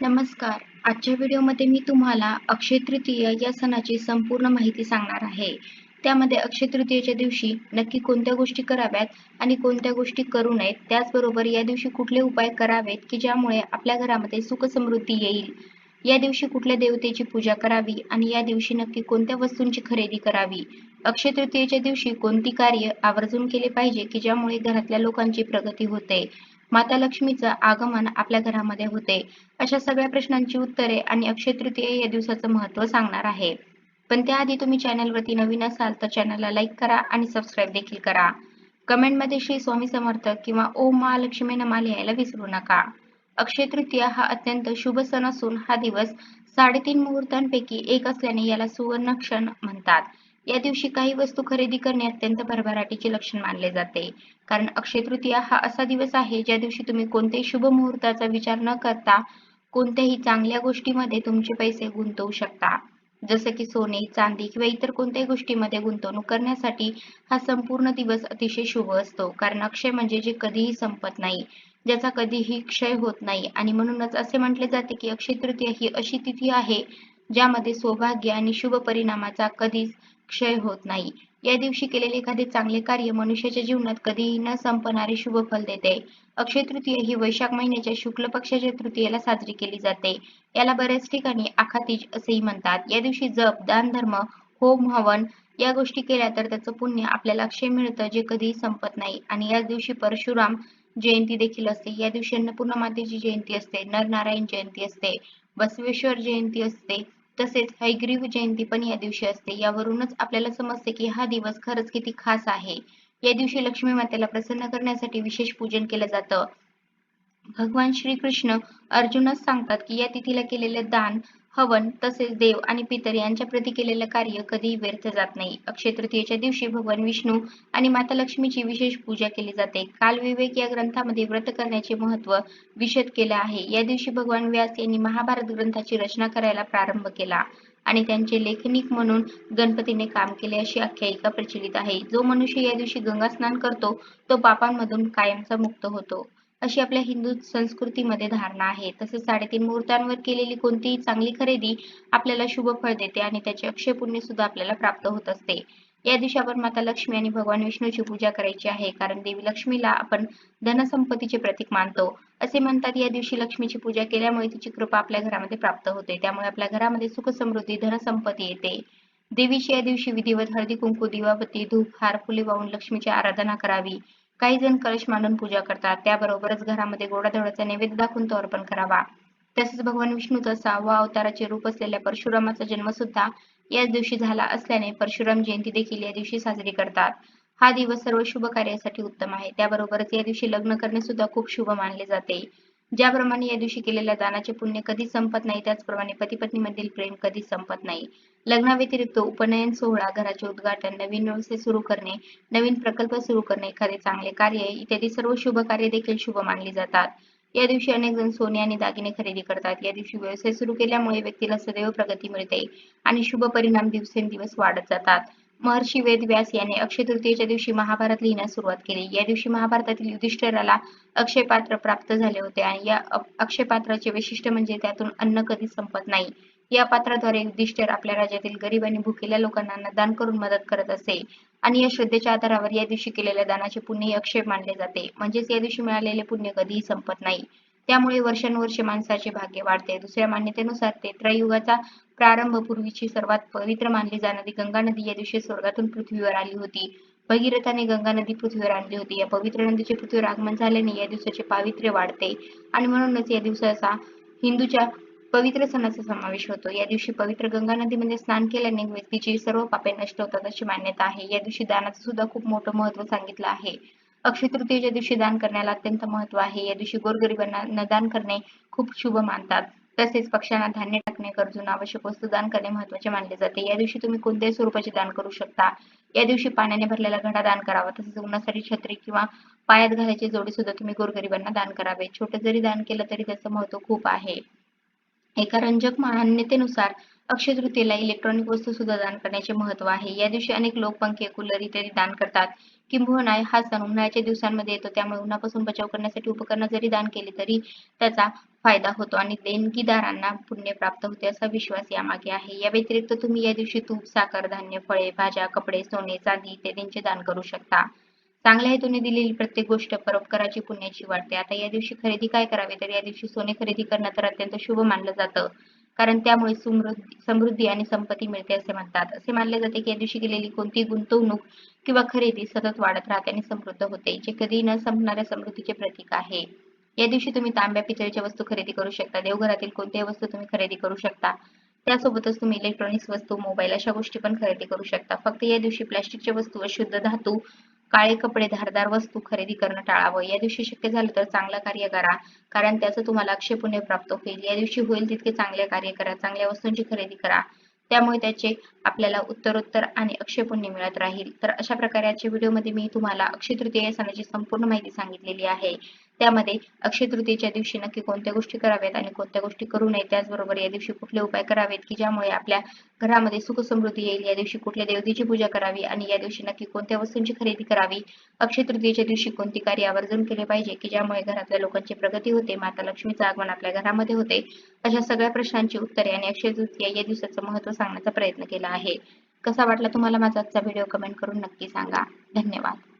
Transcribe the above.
नमस्कार. आजच्या व्हिडिओमध्ये मी तुम्हाला अक्षय तृतीया या सणाची संपूर्ण माहिती सांगणार आहे. त्यामध्ये अक्षय तृतीयेच्या दिवशी नक्की कोणत्या गोष्टी कराव्यात आणि कोणत्या गोष्टी करू नयेत त्याचबरोबर या दिवशी कुठले उपाय करावेत की ज्यामुळे आपल्या घरामध्ये सुख समृद्धी येईल? या दिवशी कुठल्या देवतेची पूजा करावी आणि या दिवशी नक्की कोणत्या वस्तूंची खरेदी करावी? अक्षय तृतीयेच्या दिवशी कोणती कार्य आवर्जून केले पाहिजे की ज्यामुळे घरातल्या लोकांची प्रगती होते? माता लक्ष्मीचं आगमन आपल्या घरामध्ये होते. अशा सगळ्या प्रश्नांची उत्तरे आणि अक्षय तृतीय या दिवसाचं महत्त्व सांगणार आहे. पण त्याआधी तुम्ही चॅनलवरती नवीन असाल तर चॅनलला लाईक करा आणि सबस्क्राईब देखील करा. कमेंटमध्ये श्री स्वामी समर्थ किंवा ओम महालक्ष्मी नमा लिहायला विसरू नका. अक्षय तृतीया हा अत्यंत शुभ सण असून हा दिवस साडेतीन मुहूर्तांपैकी एक असल्याने याला सुवर्ण क्षण म्हणतात. या दिवशी काही वस्तू खरेदी करणे अत्यंत भरभराटीचे लक्षण मानले जाते. कारण अक्षय तृतीया हा असा दिवस आहे ज्या दिवशी तुम्ही कोणत्याही शुभ मुहूर्ताचा विचार न करता कोणत्याही चांगल्या गोष्टीमध्ये तुमचे पैसे गुंतवू शकता. जसे की सोने चांदी किंवा इतर कोणत्याही गोष्टीमध्ये गुंतवणूक करण्यासाठी हा संपूर्ण दिवस अतिशय शुभ असतो. कारण अक्षय म्हणजे जे कधीही संपत नाही ज्याचा कधीही क्षय होत नाही. आणि म्हणूनच असे म्हटले जाते की अक्षय तृतीया ही अशी तिथी आहे ज्यामध्ये सौभाग्य आणि शुभ परिणामाचा कधीच क्षय होत नाही. या दिवशी केलेले एखादे चांगले कार्य मनुष्याच्या जीवनात कधीही न संपणारे शुभ फल देते. अक्षय तृतीय ही वैशाख महिन्याच्या शुक्ल पक्षाच्या तृतीयेला साजरी केली जाते. याला बऱ्याच ठिकाणी आखातीज असेही म्हणतात. या दिवशी जप दान धर्म होम हवन या गोष्टी केल्या तर त्याचं पुण्य आपल्याला अक्षय मिळतं जे कधीही संपत नाही. आणि याच दिवशी परशुराम जयंती देखील असते. या दिवशी अन्नपूर्णा मातेची जयंती असते नरनारायण जयंती असते बसवेश्वर जयंती असते तसेच हयग्रीव जयंती पण या दिवशी असते. यावरूनच आपल्याला समजते की हा दिवस खरंच किती खास आहे. या दिवशी लक्ष्मी मातेला प्रसन्न करण्यासाठी विशेष पूजन केलं जातं. भगवान श्रीकृष्ण अर्जुनच सांगतात की या तिथीला केलेले दान हवन तसेच देव आणि पितर यांच्या प्रती केलेलं कार्य कधीही व्यर्थ जात नाही. अक्षय तृतीयेच्या दिवशी भगवान विष्णू आणि माता लक्ष्मीची विशेष पूजा केली जाते. काल विवेक या ग्रंथामध्ये व्रत करण्याचे महत्त्व विशद केलं आहे. या दिवशी भगवान व्यास यांनी महाभारत ग्रंथाची रचना करायला प्रारंभ केला आणि त्यांचे लेखनिक म्हणून गणपतीने काम केले अशी आख्यायिका प्रचलित आहे. जो मनुष्य या दिवशी गंगा स्नान करतो तो पापांमधून कायमचा मुक्त होतो. अशी आपल्या हिंदू संस्कृतीमध्ये धारणा आहे. तसेच साडेतीन मुहूर्तांवर केलेली कोणतीही चांगली खरेदी आपल्याला शुभ फळ देते आणि त्याचे अक्षय पुण्य सुद्धा आपल्याला प्राप्त होत असते. या दिवशी आपण माता लक्ष्मी आणि भगवान विष्णूची पूजा करायची आहे. कारण देवी लक्ष्मीला आपण धनसंपत्तीचे प्रतीक मानतो. असे म्हणतात या दिवशी लक्ष्मीची पूजा केल्यामुळे तिची कृपा आपल्या घरामध्ये प्राप्त होते. त्यामुळे आपल्या घरामध्ये सुख समृद्धी धनसंपत्ती येते. देवीची या दिवशी विधिवत हळदी कुंकू दिवाबत्ती धूप हार फुले वाहून लक्ष्मीची आराधना करावी. काही जण कलश मांडून पूजा करतात. त्याबरोबरच घरामध्ये गोडाधोडाचा नैवेद्य दाखवून तो अर्पण करावा. तसेच भगवान विष्णूचा सहावा अवताराचे रूप असलेल्या परशुरामाचा जन्म सुद्धा याच दिवशी झाला असल्याने परशुराम जयंती देखील या दिवशी साजरी करतात. हा दिवस सर्व शुभ कार्यासाठी उत्तम आहे. त्याबरोबरच या दिवशी लग्न करणे सुद्धा खूप शुभ मानले जाते. ज्याप्रमाणे या दिवशी केलेल्या दानाचे पुण्य कधी संपत नाही. त्याचप्रमाणे पती पत्नीमधील प्रेम कधी संपत नाही. लग्नाव्यतिरिक्त उपनयन सोहळा घराचे उद्घाटन नवीन व्यवसाय सुरू करणे नवीन प्रकल्प सुरू करणे एखादे चांगले कार्य इत्यादी सर्व शुभ कार्य देखील शुभ मानले जातात. या दिवशी अनेक जण सोने आणि दागिने खरेदी करतात. या दिवशी व्यवसाय सुरू केल्यामुळे व्यक्तीला सदैव प्रगती मिळते आणि शुभ परिणाम दिवसेंदिवस वाढत जातात. महर्षी वेद व्यास याने अक्षय तृतीयेच्या दिवशी महाभारत लिहिण्यास सुरुवात केली. या दिवशी महाभारतातील युधिष्ठिराला अक्षय पात्र प्राप्त झाले होते आणि या अक्षय पात्राचे वैशिष्ट्य म्हणजे त्यातून अन्न कधी संपत नाही. या पात्राद्वारे युधिष्ठिर आपल्या राज्यातील गरीब आणि भुकेल्या लोकांना अन्नदान करून मदत करत असे. आणि या श्रद्धेच्या आधारावर या दिवशी केलेल्या दानाचे पुण्य अक्षय मानले जाते. म्हणजेच या दिवशी मिळालेले पुण्य कधीही संपत नाही. त्यामुळे वर्षानुवर्षे माणसाचे भाग्य वाढते. दुसऱ्या मान्यतेनुसार ते त्रयुगाचा प्रारंभ पूर्वीची सर्वात पवित्र मानली जाणारी गंगा नदी या दिवशी स्वर्गातून पृथ्वीवर आली होती. भगीरथाने गंगा नदी पृथ्वीवर आणली होती. या पवित्र नदीचे पृथ्वीवर आगमन झाल्याने या दिवसाचे पावित्र्य वाढते. आणि म्हणूनच या दिवसाचा हिंदूच्या पवित्र सणाचा समावेश होतो. या दिवशी पवित्र गंगा नदीमध्ये स्नान केल्याने व्यक्तीची सर्व पापे नष्ट होतात अशी मान्यता आहे. या दिवशी दानाचं सुद्धा खूप मोठं महत्त्व सांगितलं आहे. अक्षय तृतीयेच्या दिवशी दान करण्याला अत्यंत महत्त्व आहे या दिवशी गोरगरिबांना न दान करणे खूप शुभ मानतात. तसेच पक्ष्यांना धान्य टाकणे गरजून आवश्यक वस्तू दान करणे महत्त्वाचे मानले जाते. या दिवशी तुम्ही कोणत्याही स्वरूपाचे दान करू शकता. या दिवशी पाण्याने भरलेला घडा दान करावा तसेच उन्हासाठी छत्री किंवा पायात घालायची जोडी सुद्धा तुम्ही गोरगरिबांना दान करावे. छोटे जरी दान केलं तरी त्याचं महत्त्व खूप आहे. एका रंजक मान्यतेनुसार अक्षय तृतीयेला इलेक्ट्रॉनिक वस्तू सुद्धा दान करण्याचे महत्त्व आहे. या दिवशी अनेक लोक पंखे कूलर इत्यादी दान करतात. किंबहुना हा सण उन्हाळ्याच्या दिवसांमध्ये येतो. त्यामुळे उन्हापासून बचाव करण्यासाठी उपकरणं जरी दान केली तरी त्याचा फायदा होतो आणि देणगीदारांना पुण्य प्राप्त होते असा विश्वास यामागे आहे. या व्यतिरिक्त तुम्ही या दिवशी तूप साखर धान्य फळे भाज्या कपडे सोने चांदी इत्यादींचे दान करू शकता. चांगल्या हेतूने दिलेली प्रत्येक गोष्ट परोपकाराची पुण्याची वाटते. आता या दिवशी खरेदी काय करावे? तर या दिवशी सोने खरेदी करणं तर अत्यंत शुभ मानलं जातं. कारण त्यामुळे समृद्धी समृद्धी आणि संपत्ती मिळते असे म्हणतात. असे मानले जाते की या दिवशी केलेली कोणतीही गुंतवणूक किंवा खरेदी सतत वाढत राहते आणि समृद्ध होते जे कधी न संपणाऱ्या समृद्धीचे प्रतीक आहे. या दिवशी तुम्ही तांब्या पितळेच्या वस्तू खरेदी करू शकता देवघरातील कोणत्याही वस्तू तुम्ही खरेदी करू शकता. त्यासोबतच तुम्ही इलेक्ट्रॉनिक्स वस्तू मोबाईल अशा गोष्टी पण खरेदी करू शकता. फक्त या दिवशी प्लास्टिकच्या वस्तू व शुद्ध धातू काळे कपडे धारदार वस्तू खरेदी करणं टाळावं. या दिवशी शक्य झालं तर चांगलं कार्य करा कारण त्याचं तुम्हाला अक्षय पुण्य प्राप्त होईल. या दिवशी होईल तितके चांगले कार्य करा चांगल्या वस्तूंची खरेदी करा. त्यामुळे त्याचे आपल्याला उत्तरोत्तर आणि अक्षय पुण्य मिळत राहील. तर अशा प्रकारे आजच्या व्हिडिओमध्ये मी तुम्हाला अक्षय तृतीय सणाची संपूर्ण माहिती सांगितलेली आहे. त्यामध्ये अक्षय तृतीयेच्या दिवशी नक्की कोणत्या गोष्टी कराव्यात आणि कोणत्या गोष्टी करू नये त्याचबरोबर या दिवशी कुठले उपाय करावेत की ज्यामुळे आपल्या घरामध्ये सुख समृद्धी येईल या दिवशी कुठल्या देवतेची पूजा करावी आणि या दिवशी नक्की कोणत्या वस्तूंची खरेदी करावी अक्षय तृतीयेच्या दिवशी कोणती कार्य आवर्जन केले पाहिजे की ज्यामुळे घरातल्या लोकांची प्रगती होते माता लक्ष्मीचं आगमन आपल्या घरामध्ये होते अशा सगळ्या प्रश्नांची उत्तरे आणि अक्षय तृतीया या दिवसाचं महत्त्व सांगण्याचा प्रयत्न केला आहे. कसा वाटला तुम्हाला माझा आजचा व्हिडिओ कमेंट करून नक्की सांगा. धन्यवाद.